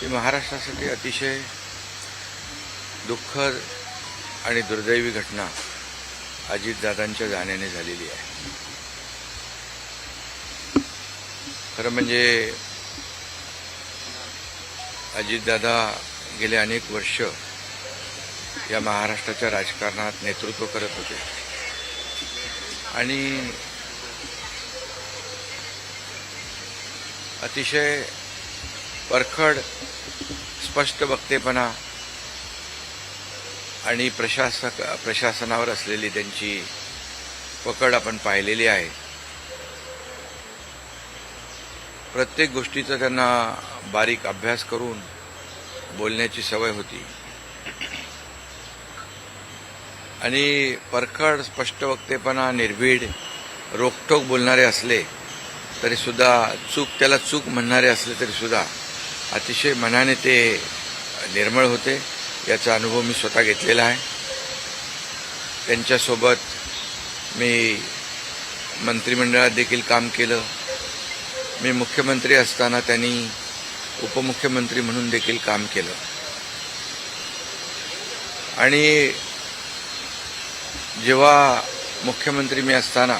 ही महाराष्ट्रासाठी अतिशय दुःखद आणि दुर्दैवी घटना अजितदादांच्या जाण्याने झालेली आहे. खरं म्हणजे अजितदादा गेले अनेक वर्ष या महाराष्ट्राच्या राजकारणात नेतृत्व करत होते. आणि अतिशय परखड स्पष्ट वक्तेपणा आणि प्रशासक प्रशासनावर असलेली त्यांची पकड आपण पाहिलेली आहे. प्रत्येक गोष्टीचा त्यांना बारीक अभ्यास करून बोलण्याची सवय होती. आणि परखड स्पष्ट वक्तेपणा निर्भीड रोखोक बोलणारे असले तरी सुद्धा चूक त्याला चूक म्हणणारे असले तरी सुद्धा अतिशय मनाने ते निर्मळ होते. याचा अनुभव मी स्वतः घेतलेला आहे. त्यांच्यासोबत मी मंत्रिमंडळात देखील काम केलं. मी मुख्यमंत्री असताना त्यांनी उपमुख्यमंत्री म्हणून देखील काम केलं. आणि जेव्हा मुख्यमंत्री मी असताना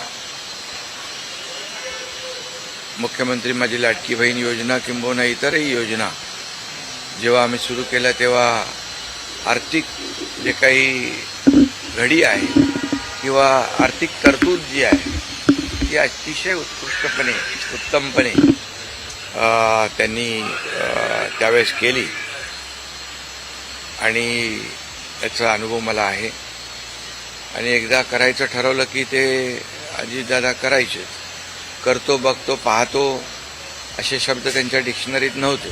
मुख्यमंत्री माझी लाडकी बहीण योजना किंबहुना इतरही योजना. जेव्हा आम्ही सुरू केल्या तेव्हा आर्थिक जे काही घडी आहे किंवा आर्थिक तरतूद जी आहे ती अतिशय उत्कृष्टपणे उत्तमपणे त्यांनी त्यावेळेस केली. आणि याचा अनुभव मला आहे. आणि एकदा करायचं ठरवलं की ते अजितदादा करायचे करतो बघतो पाहतो असे शब्द त्यांच्या डिक्शनरीत नव्हते.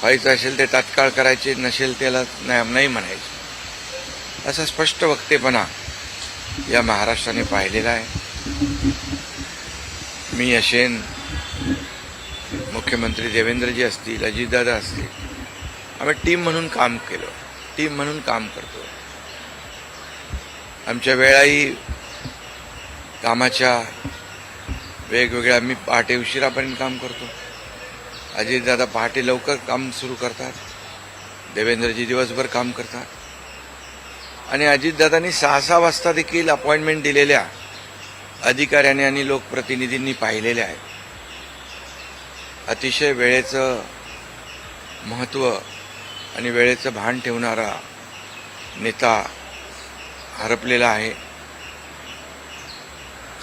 व्हायचं असेल ते तात्काळ करायचे नसेल त्याला नाही म्हणायचे. असा स्पष्ट वक्तेपणा या महाराष्ट्राने पाहिलेला आहे. मी असेन मुख्यमंत्री देवेंद्रजी असतील अजितदादा असतील. आम्ही टीम म्हणून काम केलं टीम म्हणून काम करतो. आमच्या वेळाही कामाच्या वेगवेगळ्या आम्ही पहाटे उशिरापर्यंत काम करतो. अजितदादा पहाटे लवकर काम सुरू करतात. देवेंद्रजी दिवसभर काम करतात. आणि अजितदादांनी सहा सहा वाजता देखील अपॉइंटमेंट दिलेल्या अधिकाऱ्यांनी आणि लोकप्रतिनिधींनी पाहिलेल्या आहेत. अतिशय वेळेचं महत्त्व आणि वेळेचं भान ठेवणारा नेता हरपलेला आहे.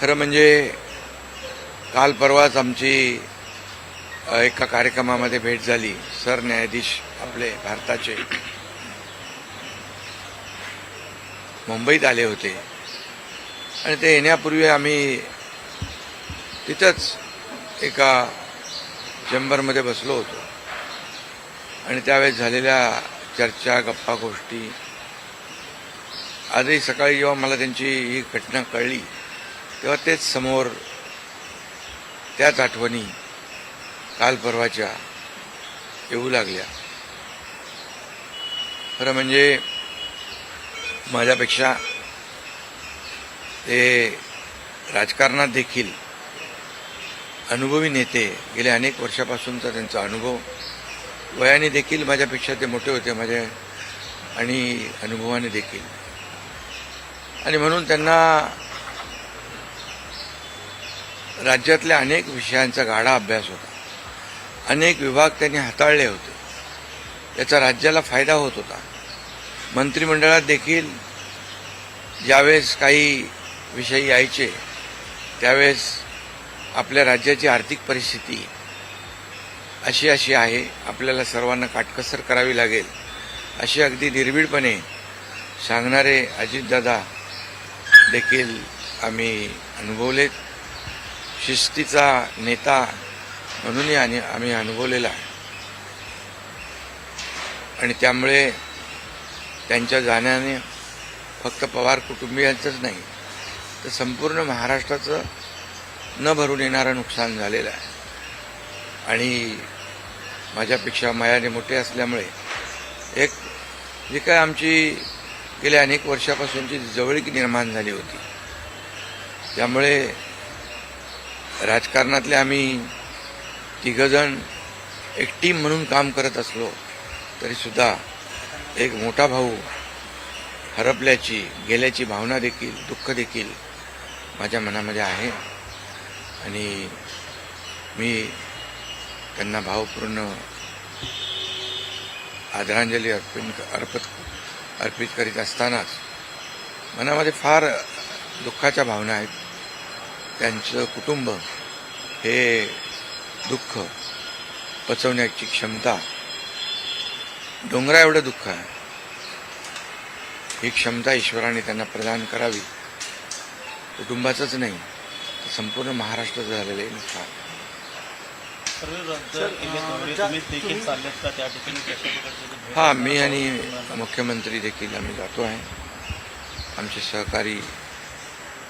खरं म्हणजे काल परवाच आमची एका कार्यक्रमामध्ये भेट झाली. सरन्यायाधीश आपले भारताचे. मुंबईत आले होते. आणि ते येण्यापूर्वी आम्ही तिथंच एका चेंबरमध्ये बसलो होतो. आणि त्यावेळेस झालेल्या चर्चा गप्पा गोष्टी आजही सकाळी जेव्हा मला त्यांची ही घटना कळली तेव्हा तेच समोर त्याच आठवणी काल परवाच्या येऊ लागल्या. खरं म्हणजे माझ्यापेक्षा ते राजकारणात देखील अनुभवी नेते गेल्या अनेक वर्षापासूनचा त्यांचा अनुभव वयाने देखील माझ्यापेक्षा ते मोठे होते माझ्या आणि अनुभवाने देखील. आणि म्हणून त्यांना राज्यातल्या अनेक विषयांचा गाढा अभ्यास होता. अनेक विभाग त्यांनी हाताळले होते. याचा राज्याला फायदा होत होता. मंत्रिमंडळात देखील ज्यावेळेस काही विषय यायचे त्यावेळेस आपल्या राज्याची आर्थिक परिस्थिती अशी अशी आहे आपल्याला सर्वांना काटकसर करावी लागेल अशी अगदी निर्भीडपणे सांगणारे अजितदादा देखील आम्ही अनुभवलेत. शिस्तीचा नेता म्हणूनही आणि आम्ही अनुभवलेला आहे. आणि त्यामुळे त्यांच्या जाण्याने फक्त पवार कुटुंबियांचंच नाही तर संपूर्ण महाराष्ट्राचं न भरून येणारं नुकसान झालेलं आहे. आणि माझ्यापेक्षा मायाने मोठे असल्यामुळे एक जी काय आमची गेल्या अनेक वर्षापासूनची जवळीक निर्माण झाली होती त्यामुळे राजकारणातले आम्ही तिघजण एक टीम म्हणून काम करत असलो तरीसुद्धा एक मोठा भाऊ हरपल्याची गेल्याची भावना देखील दुःख देखील माझ्या मनामध्ये आहे. आणि मी त्यांना भावपूर्ण आदरांजली अर्पण अर्पित अर्पित करीत असतानाच मनामध्ये फार दुःखाच्या भावना आहेत. त्यांचं कुटुंब हे दुःख पचवण्याची क्षमता. डोंगरा एवढं दुःख आहे. ही क्षमता ईश्वराने त्यांना प्रदान करावी. कुटुंबाचंच नाही तर संपूर्ण महाराष्ट्राचं झालेलं आहे नुकसान हा मी आणि मुख्यमंत्री देखील आम्ही जातो आहे. आमचे सहकारी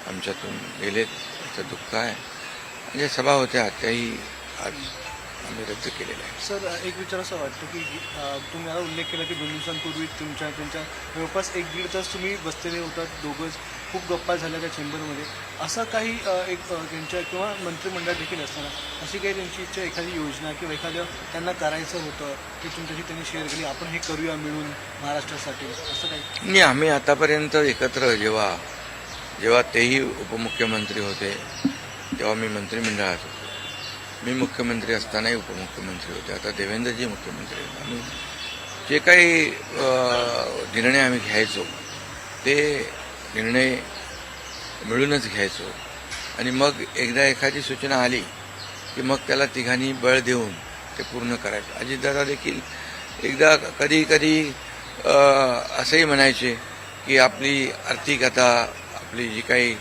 आमच्यातून गेलेत. त्याचं दुःख आहे. म्हणजे सभा होत्या त्याही आज आम्ही रद्द केलेल्या आहे सर एक विचार असं वाटतं की तुम्ही आता उल्लेख केला की दोन दिवसांपूर्वी तुमच्या त्यांच्या जवळपास एक दीड तास तुम्ही बसलेले होतात दोघंच खूप गप्पा झाल्या त्या चेंबरमध्ये. असं काही एक त्यांच्या किंवा मंत्रिमंडळ देखील असताना अशी काही त्यांची इच्छा एखादी योजना किंवा एखादं त्यांना करायचं होतं की तुमच्याशी त्यांनी शेअर केली आपण हे करूया मिळून महाराष्ट्रासाठी असं काही? नाही आम्ही आतापर्यंत एकत्र जेव्हा जेव्हा तेही उपमुख्यमंत्री होते तेव्हा मी मंत्रिमंडळात होतो मी मुख्यमंत्री असतानाही उपमुख्यमंत्री होते. आता देवेंद्रजी मुख्यमंत्री होते आम्ही जे काही निर्णय आम्ही घ्यायचो ते निर्णय मिळूनच घ्यायचो. आणि मग एकदा एखादी सूचना आली की मग त्याला तिघांनी बळ देऊन ते पूर्ण करायचं. अजितदादा देखील एकदा कधी कधी असंही म्हणायचे की आपली आर्थिक आता आपली जी काही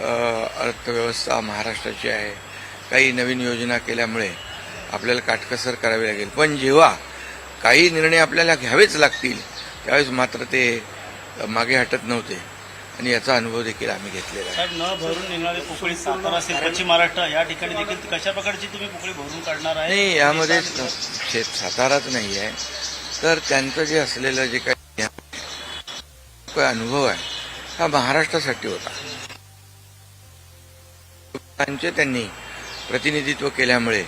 अर्थव्यवस्था महाराष्ट्राची आहे. काही नवीन योजना केल्यामुळे आपल्याला काटकसर करावी लागेल. पण जेव्हा काही निर्णय आपल्याला घ्यावेच लागतील त्यावेळेस मात्र ते मागे हटत नव्हते. आणि याचा अनुभव देखील आम्ही घेतलेला आहे. न भरून निघणारी पोकळी सातारा असेल पश्चिम महाराष्ट्र या ठिकाणी देखील कशा प्रकारची तुम्ही पोकळी भरून काढणार आहे? नाही यामध्ये शेत साताराच नाही आहे. तर त्यांचं जे असलेलं जे काही काही अनुभव आहे हा महाराष्ट्रासाठी होता. त्यांचे त्यांनी प्रतिनिधित्व केल्यामुळे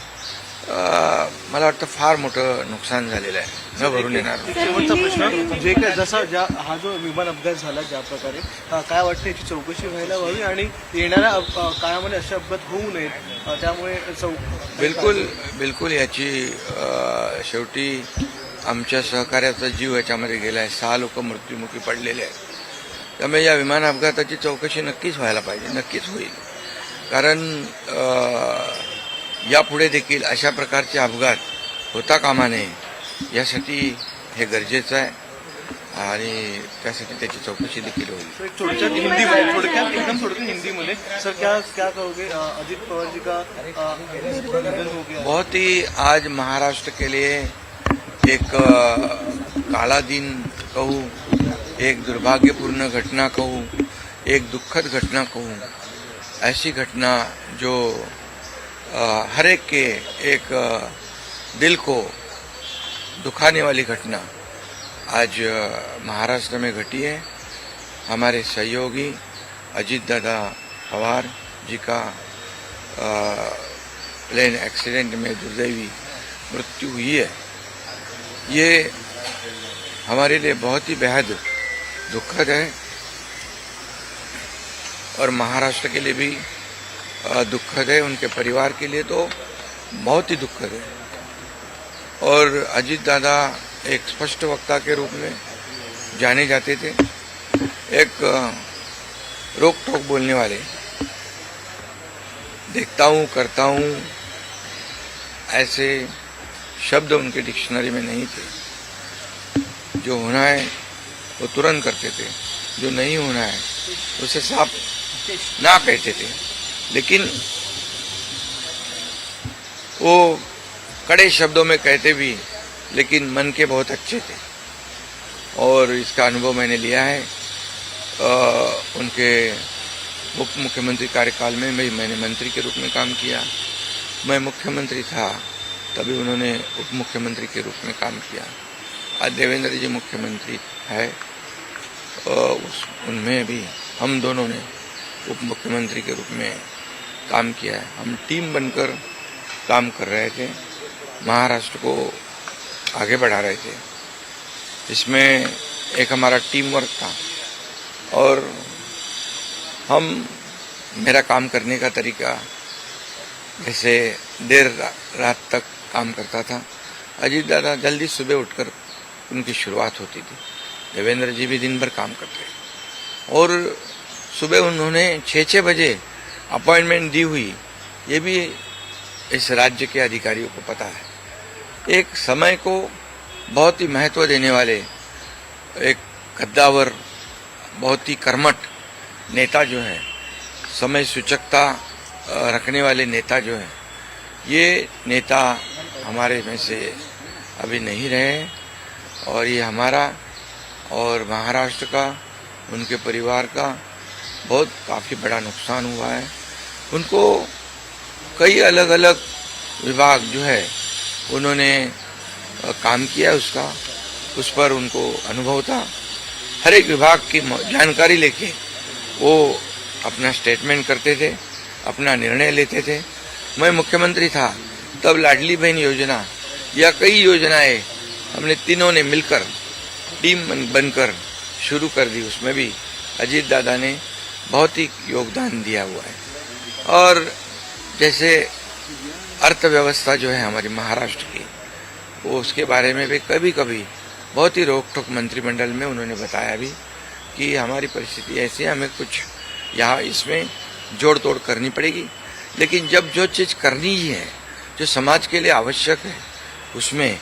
मला वाटतं फार मोठं नुकसान झालेलं आहे. न भरून येणार शेवटचा प्रश्न. जे काय जसा ज्या हा जो विमान अपघात झाला ज्या प्रकारे काय वाटतं याची चौकशी व्हायला हवी आणि येणाऱ्या काळामध्ये असे अपघात होऊ नयेत त्यामुळे चौ बिलकुल बिलकुल याची शेवटी आमच्या सहकार्याचा जीव याच्यामध्ये गेला आहे सहा लोक मृत्युमुखी पडलेले आहेत. त्यामुळे या विमान अपघाताची चौकशी नक्कीच व्हायला पाहिजे नक्कीच होईल. कारण यापुढे देखील अशा प्रकारचे अपघात होता कामा नये यासाठी हे गरजेचं आहे आणि त्यासाठी त्याची चौकशी देखील होईल. थोडक्यात हिंदीमध्ये थोडक्यात एकदम थोडक्यात हिंदीमध्ये. सर क्या क्या कहोगे? अजित पवार जी का निधन हो गया? बहुत ही आज महाराष्ट्र के लिए एक काला दिन कहूँ एक दुर्भाग्यपूर्ण घटना कहूँ एक दुखद घटना कहूँ ऐसी घटना जो हर एक के एक दिल को दुखाने वाली घटना आज महाराष्ट्र में घटी है। हमारे सहयोगी अजीत दादा पवार जी का प्लेन एक्सीडेंट में दुर्दैवी मृत्यु हुई है। ये हमारे लिए बहुत ही बेहद दुखद है। और महाराष्ट्र के लिए भी दुखद है, उनके परिवार के लिए तो बहुत ही दुखद है। और अजीत दादा एक स्पष्ट वक्ता के रूप में जाने जाते थे, एक रोक टोक बोलने वाले। देखता हूँ, करता हूँ, ऐसे शब्द उनके डिक्शनरी में नहीं थे। जो होना है, वो तुरंत करते थे, जो नहीं होना है, उसे साफ़ ना कहते थे। लेकिन वो कड़े शब्दों में कहते भी लेकिन मन के बहुत अच्छे थे। और इसका अनुभव मैंने लिया है। अ, उनके उप मुख्यमंत्री कार्यकाल में भी मैंने मंत्री के रूप में काम किया। मैं मुख्यमंत्री था तभी उन्होंने उप मुख्यमंत्री के रूप में काम किया। आज देवेंद्र जी मुख्यमंत्री है उस उनमें भी हम दोनों ने उप मुख्यमंत्री के रूप में काम किया है। हम टीम बनकर काम कर रहे थे। महाराष्ट्र को आगे बढ़ा रहे थे। इसमें एक हमारा टीम वर्क था। और हम मेरा काम करने का तरीका जैसे देर रात तक काम करता था। अजीत दादा जल्दी सुबह उठकर उनकी शुरुआत होती थी। देवेंद्र जी भी दिन भर काम करते और सुबह उन्होंने छः छः बजे अपॉइंटमेंट दी हुई। ये भी इस राज्य के अधिकारियों को पता है। एक समय को बहुत ही महत्व देने वाले एक कद्दावर बहुत ही कर्मठ नेता जो है, समय सूचकता रखने वाले नेता जो है, ये नेता हमारे में से अभी नहीं रहे और ये हमारा और महाराष्ट्र का, उनके परिवार का बहुत काफ़ी बड़ा नुकसान हुआ है। उनको कई अलग अलग विभाग जो है, उन्होंने काम किया उसका। उस पर उनको अनुभव था। हर एक विभाग की जानकारी लेके वो अपना स्टेटमेंट करते थे, अपना निर्णय लेते थे। मैं मुख्यमंत्री था, तब लाडली बहन योजना या कई योजनाएँ हमने तीनों ने मिलकर, टीम बनकर शुरू कर दी। उसमें भी अजीत दादा ने बहुत ही योगदान दिया हुआ है। और जैसे अर्थव्यवस्था जो है हमारी महाराष्ट्र की, वो उसके बारे में भी कभी कभी बहुत ही रोक टोक मंत्रिमंडल में उन्होंने बताया भी कि हमारी परिस्थिति ऐसी है, हमें कुछ यहाँ इसमें जोड़ तोड़ करनी पड़ेगी। लेकिन जब जो चीज़ करनी ही है, जो समाज के लिए आवश्यक है, उसमें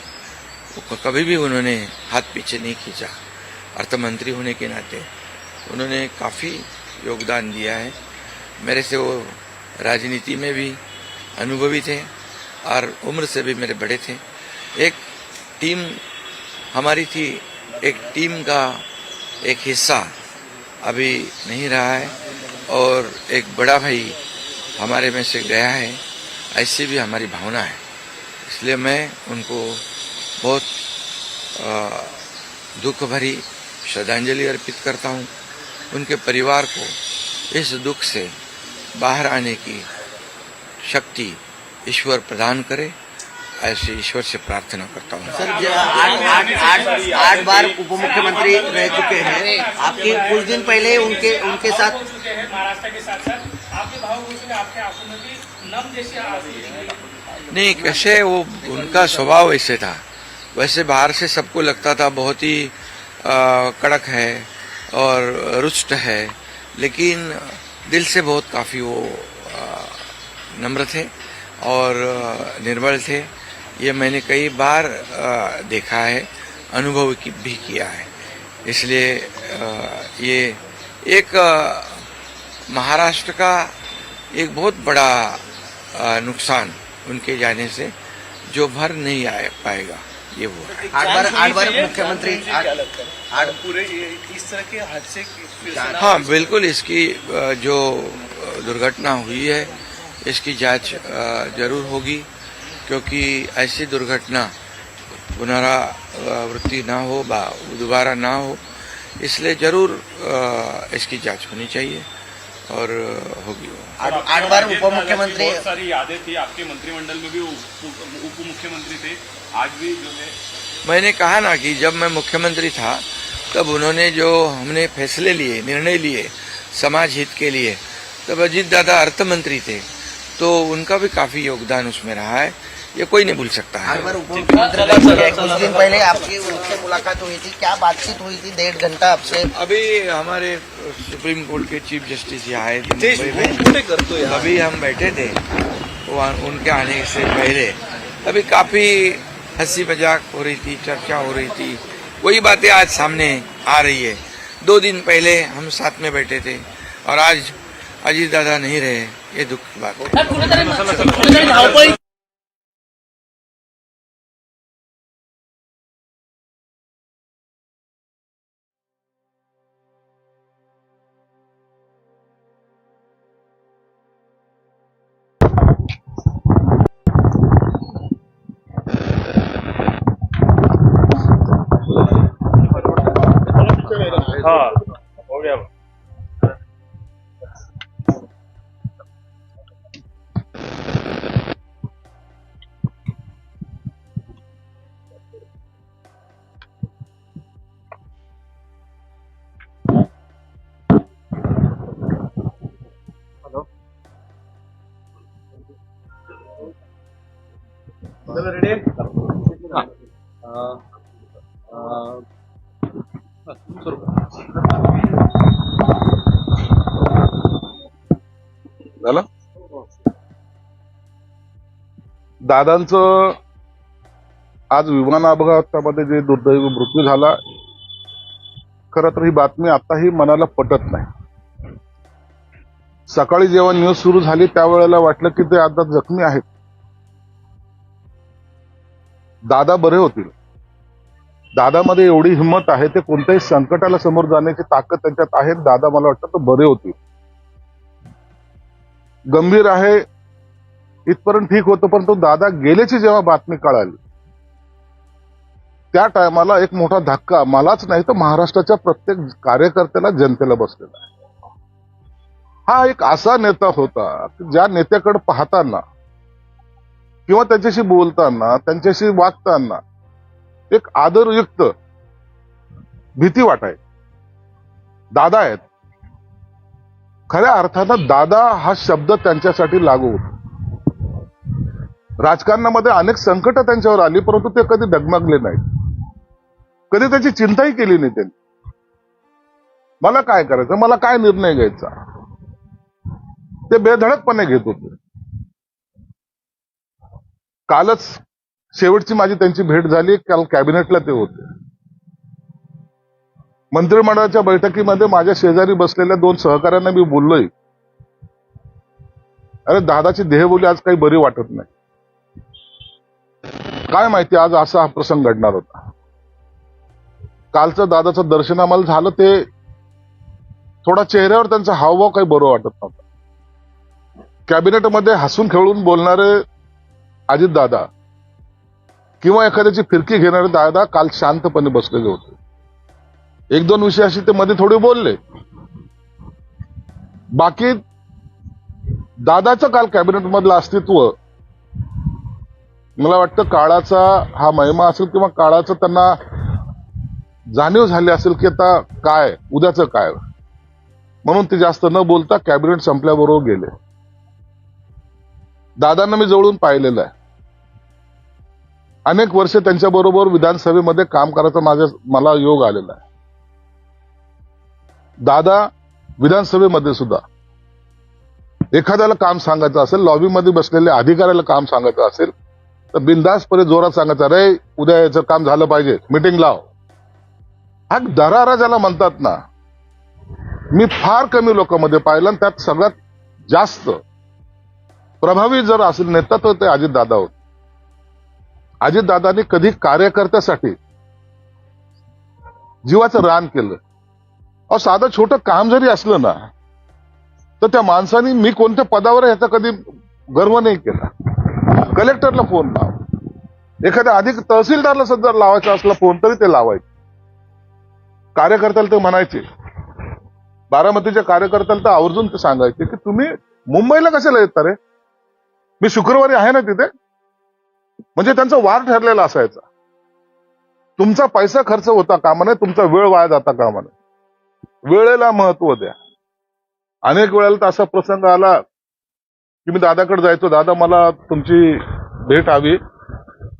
कभी भी उन्होंने हाथ पीछे नहीं खींचा। अर्थमंत्री होने के नाते उन्होंने काफ़ी योगदान दिया है। मेरे से वो राजनीति में भी अनुभवी थे और उम्र से भी मेरे बड़े थे। एक टीम हमारी थी, एक टीम का एक हिस्सा अभी नहीं रहा है और एक बड़ा भाई हमारे में से गया है, ऐसी भी हमारी भावना है। इसलिए मैं उनको बहुत दुख भरी श्रद्धांजलि अर्पित करता हूँ। उनके परिवार को इस दुख से बाहर आने की शक्ति ईश्वर प्रदान करे ऐसे ईश्वर से प्रार्थना करता हूँ सर आठ बार उप मुख्यमंत्री रह चुके हैं आपके कुछ दिन पहले उनके उनके साथ महाराष्ट्र के साथ साथ आपके भाव आपके आँखों में भी नम जैसे आँसू दिख रहे। नहीं कैसे वो उनका स्वभाव ऐसे था वैसे बाहर से सबको लगता था बहुत ही कड़क है और रुष्ट है। लेकिन दिल से बहुत काफ़ी वो नम्र थे और निर्बल थे। ये मैंने कई बार देखा है, अनुभव की, भी किया है। इसलिए ये एक महाराष्ट्र का एक बहुत बड़ा नुकसान उनके जाने से जो भर नहीं आ पाएगा। ये वो आठ बार आठ बार मुख्यमंत्री है पूरे इस तरह के हादसे हाँ बिल्कुल इसकी जो दुर्घटना हुई है इसकी जाँच ज़रूर होगी क्योंकि ऐसी दुर्घटना पुनरावृत्ति ना हो दोबारा ना हो इसलिए ज़रूर इसकी जाँच होनी चाहिए। और होगी। आठ आठ बार उप मुख्यमंत्री बहुत सारी यादें थी। आपके मंत्रिमंडल में भी उप उप मुख्यमंत्री थे। आज भी जो है मैंने कहा ना कि जब मैं मुख्यमंत्री था तब उन्होंने जो हमने फैसले लिए निर्णय लिए समाज हित के लिए तब अजीत दादा अर्थ मंत्री थे। तो उनका भी काफ़ी योगदान उसमें रहा है। ये कोई नहीं भूल सकता है। हैं। कुछ दिन पहले आपकी उनसे मुलाकात हुई थी क्या बातचीत हुई थी डेढ़ घंटा आपसे? अभी हमारे सुप्रीम कोर्ट के चीफ जस्टिस यहाँ आए थे अभी हम बैठे थे उनके आने से पहले। अभी काफ़ी हँसी मज़ाक हो रही थी चर्चा हो रही थी। वही बातें आज सामने आ रही है। दो दिन पहले हम साथ में बैठे थे और आज अजीत दादा नहीं रहे ये दुख की बात है। धावपळी झालं? दादांचं आज विमान अपघातामध्ये जे दुर्दैवी मृत्यू झाला खरं तर ही बातमी आताही मनाला पटत नाही. सकाळी जेव्हा न्यूज सुरू झाली त्यावेळेला वाटलं की ते आता जखमी आहेत. दादा बरे होतील दादामध्ये एवढी हिंमत आहे ते कोणत्याही संकटाला समोर जाण्याची ताकद त्यांच्यात आहे. दादा मला वाटतं तर बरे होतील गंभीर आहे इथपर्यंत ठीक होतं पण तो दादा गेल्याची जेव्हा बातमी कळाली त्या टायमाला एक मोठा धक्का मलाच नाही तर महाराष्ट्राच्या प्रत्येक कार्यकर्त्याला जनतेला बसलेला आहे. हा एक असा नेता होता की ज्या नेत्याकडे पाहताना किंवा त्यांच्याशी बोलताना त्यांच्याशी वागताना एक आदरयुक्त भीती वाटाय दादा आहेत. खऱ्या अर्थानं दादा हा शब्द त्यांच्यासाठी लागू होता. राजकारणामध्ये अनेक संकट त्यांच्यावर आली परंतु ते कधी डगमगले नाहीत. कधी त्याची चिंताही केली नाही त्यांनी. मला काय करायचं? मला काय निर्णय घ्यायचा? ते बेधडकपणे घेत होते. कालच शेवटची माझी त्यांची भेट झाली काल कॅबिनेटला ते होते. मंत्रिमंडळाच्या बैठकीमध्ये माझ्या शेजारी बसलेल्या दोन सहकाऱ्यांना मी बोललोय. अरे दादाची देहबोली आज काही बरी वाटत नाही. काय माहिती आज असा हा प्रसंग घडणार होता. कालचं दादाचं दर्शन आम्हाला झालं ते थोडा चेहऱ्यावर त्यांचा हावभाव काही बरं वाटत नव्हता. कॅबिनेटमध्ये हसून खेळून बोलणारे अजित दादा किंवा एखाद्याची फिरकी घेणारे दादा काल शांतपणे बसलेले होते. एक दोन विषयाशी ते मध्ये थोडे बोलले. बाकी दादाचं काल कॅबिनेट मधलं अस्तित्व मला वाटतं काळाचा हा महिमा असेल किंवा काळाचं त्यांना जाणीव झाली असेल की आता काय उद्याचं काय. म्हणून ते जास्त न बोलता कॅबिनेट संपल्याबरोबर गेले. दादांना मी जवळून पाहिलेलं आहे. अनेक वर्ष त्यांच्याबरोबर विधानसभेमध्ये काम करायचा माझ्या मला योग आलेला आहे. दादा विधानसभेमध्ये सुद्धा एखाद्याला काम सांगायचं असेल लॉबीमध्ये बसलेल्या अधिकाऱ्याला काम सांगायचं असेल तर बिंदासपणे जोरात सांगायचं रे उद्या याचं काम झालं पाहिजे मिटिंग लाव. हा दरारा ज्याला म्हणतात ना मी फार कमी लोकांमध्ये पाहिलं आणि त्यात सगळ्यात जास्त प्रभावी जर असेल नेता तर ते अजितदादा होते अजितदादांनी कधी कार्यकर्त्यासाठी जीवाचं रान केलं. अहो साधं छोटं काम जरी असलं ना तर त्या माणसाने मी कोणत्या पदावर ह्याचा याचा कधी गर्व नाही केला. कलेक्टरला फोन लाव. एखाद्या अधिक तहसीलदारला सध्या लावायचा असला फोन तरी ते लावायचे. कार्यकर्त्याला ते म्हणायचे. बारामतीच्या कार्यकर्त्याला तर आवर्जून ते सांगायचे की तुम्ही मुंबईला कशाला येता रे? मी शुक्रवारी आहे ना तिथे. म्हणजे त्यांचा वार ठरलेला असायचा. तुमचा पैसा खर्च होता कामा नये तुमचा वेळ वाया जाता कामा नये वेळेला महत्त्व द्या. अनेक वेळेला तर असा प्रसंग आला की मी दादाकडे जायचो. दादा मला तुमची भेट हवी.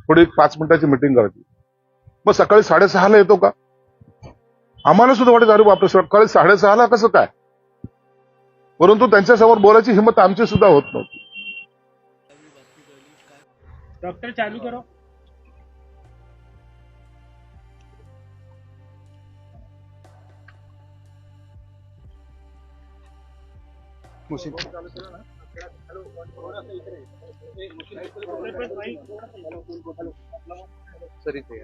थोडी पाच मिनिटाची मिटिंग करायची. मग सकाळी साडेसहाला येतो का? आम्हाला सुद्धा वाटत अरे बापरे सकाळी साडेसहाला कसं काय? परंतु त्यांच्यासमोर बोलायची हिंमत आमची सुद्धा होत नव्हती. डॉक्टर चालू करो। मुशीद सर इथे